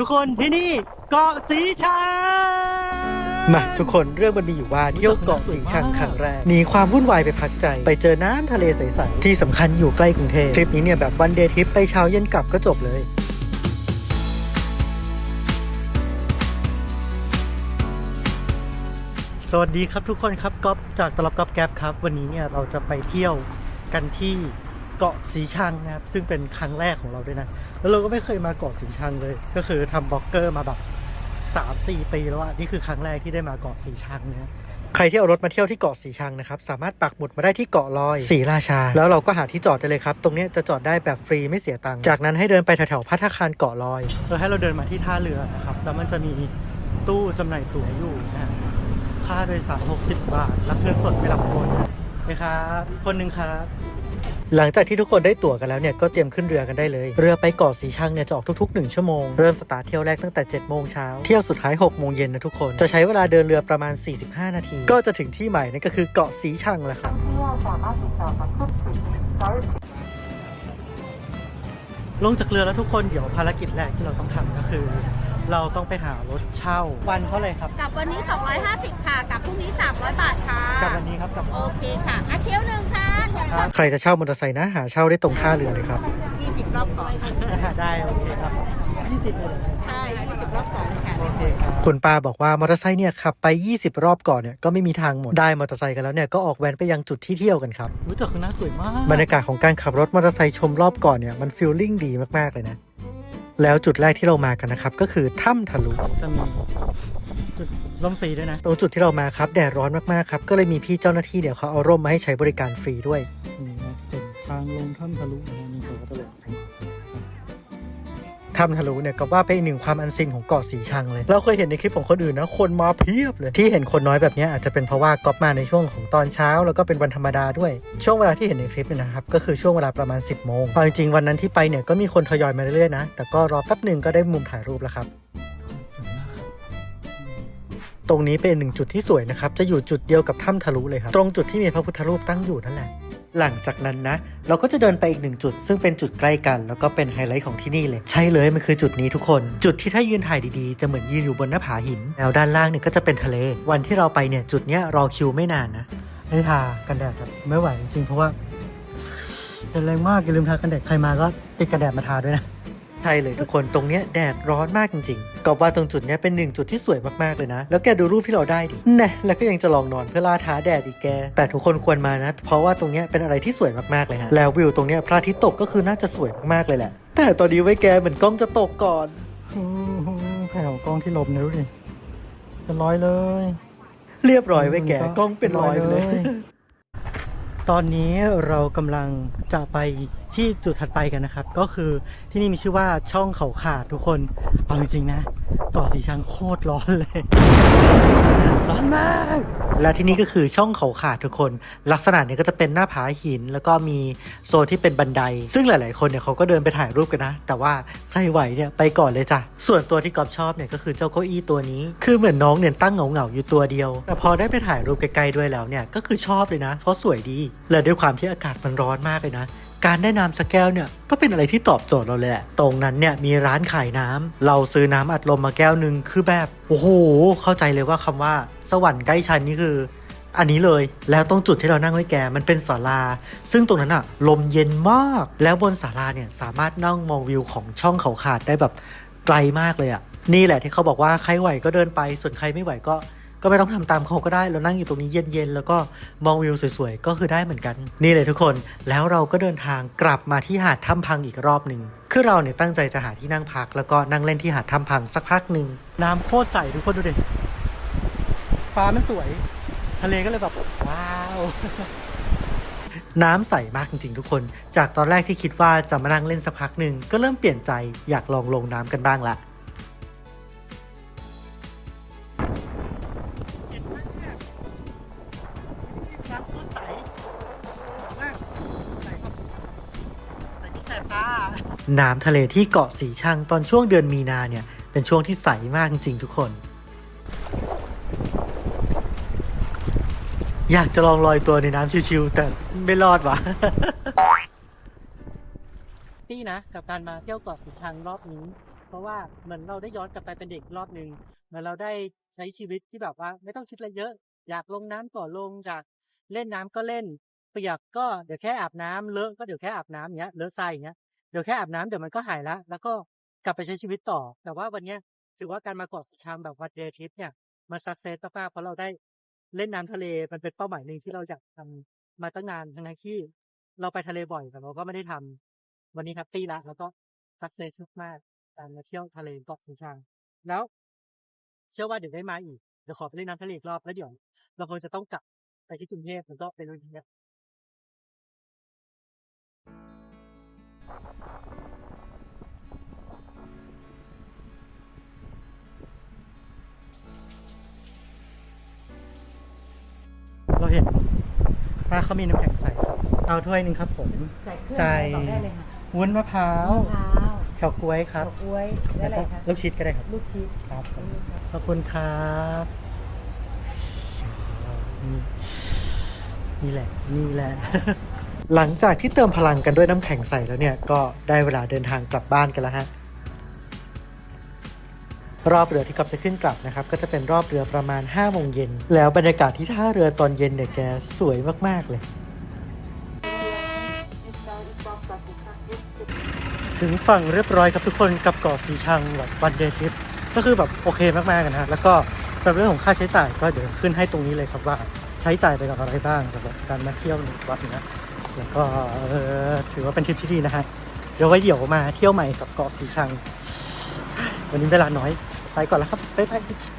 ทุกคนที่นี่เกาะสีชัง มาทุกคนเรื่องมันมีอยู่ว่าเที่ยวเกาะสีชังครั้งแรกหนีความวุ่นวายไปพักใจ ไปเจอน้ำทะเลใสๆที่สำคัญอยู่ใกล้กรุงเทพทริปนี้เนี่ยแบบวันเดย์ทริปไปเช้าเย็นกลับก็จบเลย สวัสดีครับทุกคนครับก๊อฟจากตลับก๊อฟแก๊ปครับ วันนี้เนี่ยเราจะไปเที่ยวกันที่ เกาะสีชังนะครับ ซึ่งเป็นครั้งแรกของเราด้วยนะ แล้วเราก็ไม่เคยมาเกาะสีชังเลย ก็คือทำบล็อกเกอร์มาแบบสามสี่ปีแล้วอะนี่คือครั้งแรกที่ได้มาเกาะสีชังนะใครที่เอารถมาเที่ยวที่เกาะสีชังนะครับ สามารถปักหมุดมาได้ที่เกาะลอยสีราชา แล้วเราก็หาที่จอดได้เลยครับ ตรงเนี้ยจะจอดได้แบบฟรีไม่เสียตังค์จากนั้นให้เดินไปแถวๆพัฒคารเกาะลอยเออให้เราเดินมาที่ท่าเรือนะครับแล้วมันจะมีตู้จำหน่ายตั๋วอยู่นะฮะค่าโดยสาร60 บาท รับเงินสดไม่รับโอนนะครับคนหนึ่งครับ หลังจากที่ทุกคนได้ตั๋วกันแล้วเนี่ยก็เตรียมขึ้นเรือกันได้เลย เรือไปเกาะสีชังเนี่ยจะออกทุกๆ 1 ชั่วโมง เริ่มสตาร์ทเที่ยวแรกตั้งแต่7โมงเช้าเที่ยวสุดท้าย6โมงเย็นนะทุกคน จะใช้เวลาเดินเรือประมาณ 45 นาที ก็จะถึงที่ใหม่นั่นก็คือเกาะสีชังแหละครับลงจากเรือแล้วทุกคนเดี๋ยวภารกิจแรกที่เราต้องทำก็คือ เราต้องไปหารถเช่าวันเท่าไหร่ครับกลับวันนี้ 250 ค่ะกลับพรุ่งนี้ 300 บาทค่ะกับวันนี้ครับกับโอเคค่ะอาเคียวหนึ่งค่ะครับ ใครจะเช่ามอเตอร์ไซค์นะ หาเช่าได้ตรงท่าเรือเลยครับ20 รอบก่อนได้โอเคครับ20เลยใช่20 รอบก่อนเลยค่ะโอเคครับคุณป้าบอกว่ามอเตอร์ไซค์เนี่ยขับไป 20 รอบก่อนเนี่ยก็ไม่มีทางหมดได้มอเตอร์ไซค์กันแล้วเนี่ยก็ออกแว้นไปยังจุดที่เที่ยวกันครับอุ้ยแต่ข้างหน้าสวยมากบรรยากาศของการขับรถมอเตอร์ไซค์ชมรอบก่อนเนี่ยมันฟีลลิ่งดีมากๆเลยนะแล้วจุดแรกที่เรามากันนะครับ ก็คือถ้ำทะลุจะมีจุด ร่มฟรีด้วยนะ ตรงจุดที่เรามาครับแดดร้อนมากๆครับ ก็เลยมีพี่เจ้าหน้าที่เนี่ยเขาเอาร่มมาให้ใช้บริการฟรีด้วยนี่นะเป็นทางลงถ้ำทะลุนะฮะนี่เขาก็ตลกถ้ำทะลุเนี่ยก็ว่าเป็นอีกหนึ่งความอันซินของเกาะสีชังเลย เราเคยเห็นในคลิปของคนอื่นนะคนมาเพียบเลย ที่เห็นคนน้อยแบบเนี้ยอาจจะเป็นเพราะว่าก๊อปมาในช่วงของตอนเช้า แล้วก็เป็นวันธรรมดาด้วย ช่วงเวลาที่เห็นในคลิปเนี่ยนะครับก็คือช่วงเวลาประมาณ 10โมงเอาจริงๆวันนั้นที่ไปเนี่ยก็มีคนทยอยมาเรื่อยๆนะแต่ก็รอแป๊บหนึ่งก็ได้มุมถ่ายรูปแล้วครับ ตรงนี้เป็นหนึ่งจุดที่สวยนะครับ จะอยู่จุดเดียวกับถ้ำทะลุเลยครับ ตรงจุดที่มีพระพุทธรูปตั้งอยู่นั่นแหละ หลังจากนั้นนะ เราก็จะเดินไปอีกหนึ่งจุด ซึ่งเป็นจุดใกล้กัน แล้วก็เป็นไฮไลท์ของที่นี่เลย ใช่เลยมันคือจุดนี้ทุกคน จุดที่ถ้ายืนถ่ายดีๆ จะเหมือนยืนอยู่บนหน้าผาหิน แล้วด้านล่างเนี่ยก็จะเป็นทะเล วันที่เราไปเนี่ยจุดเนี้ยรอคิวไม่นานนะให้ทากันแดดครับไม่ไหวจริงๆเพราะว่าเป็นแรงมากอย่าลืมทากันแดดใครมาก็ติดกันแดดมาทาด้วยนะ ใช่เลยทุกคนตรงเนี้ยแดดร้อนมากจริงๆก็ว่าตรงจุดเนี้ยเป็นหนึ่งจุดที่สวยมากๆเลยนะ แล้วแกดูรูปที่เราได้ดิแน่แล้วก็ยังจะลองนอนเพื่อล่าท้าแดดอีกแก แต่ทุกคนควรมานะ เพราะว่าตรงเนี้ยเป็นอะไรที่สวยมากๆเลยฮะ แล้ววิวตรงเนี้ยพระอาทิตย์ตกก็คือน่าจะสวยมากๆเลยแหละ แต่ตอนนี้ไว้แกเหมือนกล้องจะตกก่อนอื้อหือแผ่วกล้องที่ลมเนี่ยดูดิเป็นร้อยเลย เรียบร้อยไว้แกกล้องเป็นรอยไปเลย ตอนนี้เรากำลังจะไปที่จุดถัดไปกันนะครับ ก็คือที่นี่มีชื่อว่าช่องเขาขาดทุกคน เอาจริงๆนะเกาะสีชังโคตรร้อนเลย ร้อนมาก และที่นี่ก็คือช่องเขาขาดทุกคน ลักษณะเนี่ยก็จะเป็นหน้าผาหิน แล้วก็มีโซนที่เป็นบันได ซึ่งหลาย ๆ คนเนี่ยเขาก็เดินไปถ่ายรูปกันนะ แต่ว่าใครไหวเนี่ยไปก่อนเลยจ้ะ ส่วนตัวที่กอบชอบเนี่ยก็คือเจ้าเก้าอี้ตัวนี้ คือเหมือนน้องเนี่ยตั้งเหงา ๆ อยู่ตัวเดียว แต่พอได้ไปถ่ายรูปใกล้ ๆ ด้วยแล้วเนี่ยก็คือชอบเลยนะ เพราะสวยดี และด้วยความที่อากาศมันร้อนมากเลยนะ การได้น้ำสักแก้วเนี่ยก็เป็นอะไรที่ตอบโจทย์เราเลยแหละตรงนั้นเนี่ยมีร้านขายน้ำเราซื้อน้ำอัดลมมาแก้วหนึ่งคือแบบโอ้โหเข้าใจเลยว่าคำว่าสวรรค์ใกล้ชันนี่คืออันนี้เลยแล้วตรงจุดที่เรานั่งไว้แกมันเป็นศาลา ซึ่งตรงนั้นอะลมเย็นมาก แล้วบนศาลาเนี่ยสามารถนั่งมองวิวของช่องเขาขาดได้แบบไกลมากเลยอะนี่แหละที่เขาบอกว่าใครไหวก็เดินไปส่วนใครไม่ไหวก็ ก็ไม่ต้องทำตามเขาก็ได้เรานั่งอยู่ตรงนี้เย็นๆแล้วก็มองวิวสวยๆก็คือได้เหมือนกัน นี่เลยทุกคนแล้วเราก็เดินทางกลับมาที่หาดถ้ำพังอีกรอบหนึ่งคือเราเนี่ยตั้งใจจะหาที่นั่งพัก แล้วก็นั่งเล่นที่หาดถ้ำพังสักพักหนึ่งน้ำโคตรใสทุกคนดูดิฟ้ามันสวย ทะเลก็เลยแบบว้าวน้ำใสมากจริงๆทุกคน จากตอนแรกที่คิดว่าจะมานั่งเล่นสักพักหนึ่งก็เริ่มเปลี่ยนใจอยากลองลงน้ำกันบ้างละ ใสที่แสบตาน้ำทะเลที่เกาะสีชังตอนช่วงเดือนมีนาเนี่ย เป็นช่วงที่ใสมากจริงๆทุกคน อยากจะลองลอยตัวในน้ำชิวๆแต่ไม่รอดวะ ตี้นะกับการมาเที่ยวเกาะสีชังรอบนี้ เพราะว่าเหมือนเราได้ย้อนกลับไปเป็นเด็กรอบหนึ่งเหมือนเราได้ใช้ชีวิตที่แบบว่า ไม่ต้องคิดอะไรเยอะ อยากลงน้ำก็ลงอยากเล่นน้ำก็เล่นเปียกก็เดี๋ยวแค่อาบน้ำเลอะก็เดี๋ยวแค่อาบน้ำอย่างเงี้ยเลอะทรายอย่างเงี้ยเดี๋ยวแค่อาบน้ำเดี๋ยวมันก็หายละแล้วก็กลับไปใช้ชีวิตต่อ แต่ว่าวันเนี้ยถือว่าการมาเกาะสีชังแบบวันเดย์ทริปเนี่ยมันสักเซสมากเพราะเราได้เล่นน้ำทะเลมันเป็นเป้าหมายหนึ่งที่เราอยากทำมาตั้งนานทั้งๆที่เราไปทะเลบ่อยแต่เราก็ไม่ได้ทำวันนี้แฮปปี้ละแล้วก็สักเซสมากการมาเที่ยวทะเลเกาะสีชังแล้ว เชื่อว่าเดี๋ยวได้มาอีกเดี๋ยวขอไปเล่นน้ำทะเลอีกรอบแล้วเดี๋ยวเราคงจะต้องกลับไปที่กรุงเทพแล้วก็ไปลุยเนี่ย เราเห็นป้าเขามีน้ำแข็งใสครับ เอาถ้วยหนึ่งครับผม ใส่เครื่องใส่อะไรบอกได้เลยค่ะวุ้นมะพร้าวมะพร้าวเฉาก๊วยครับเฉาก๊วยและอะไรก็คะลูกชิดก็ได้ครับ ลูกชิดครับผมนี่ค่ะขอบคุณครับนี่นี่แหละ นี่แหละ หลังจากที่เติมพลังกันด้วยน้ำแข็งใสแล้วเนี่ย ก็ได้เวลาเดินทางกลับบ้านกันแล้วฮะ รอบเรือที่กอบจะขึ้นกลับนะครับก็จะเป็นรอบเรือประมาณ5โมงเย็นแล้วบรรยากาศที่ท่าเรือตอนเย็นเนี่ยแกสวยมากๆเลย ถึงฝั่งเรียบร้อยครับทุกคนกับเกาะสีชังแบบวันเดย์ทริปก็คือแบบโอเคมากๆกันะฮะแล้วก็สำหรับเรื่องของค่าใช้จ่ายก็เดี๋ยวขึ้นให้ตรงนี้เลยครับว่าใช้จ่ายไปกับอะไรบ้างสำหรับการมาเที่ยวหนึ่งวันนะแล้วก็ถือว่าเป็นทริปที่ดีนะฮะเดี๋ยวไว้เดี๋ยวมาเที่ยวใหม่กับเกาะสีชัง วันนี้เวลาน้อย ไปก่อนแล้วครับบ๊ายบาย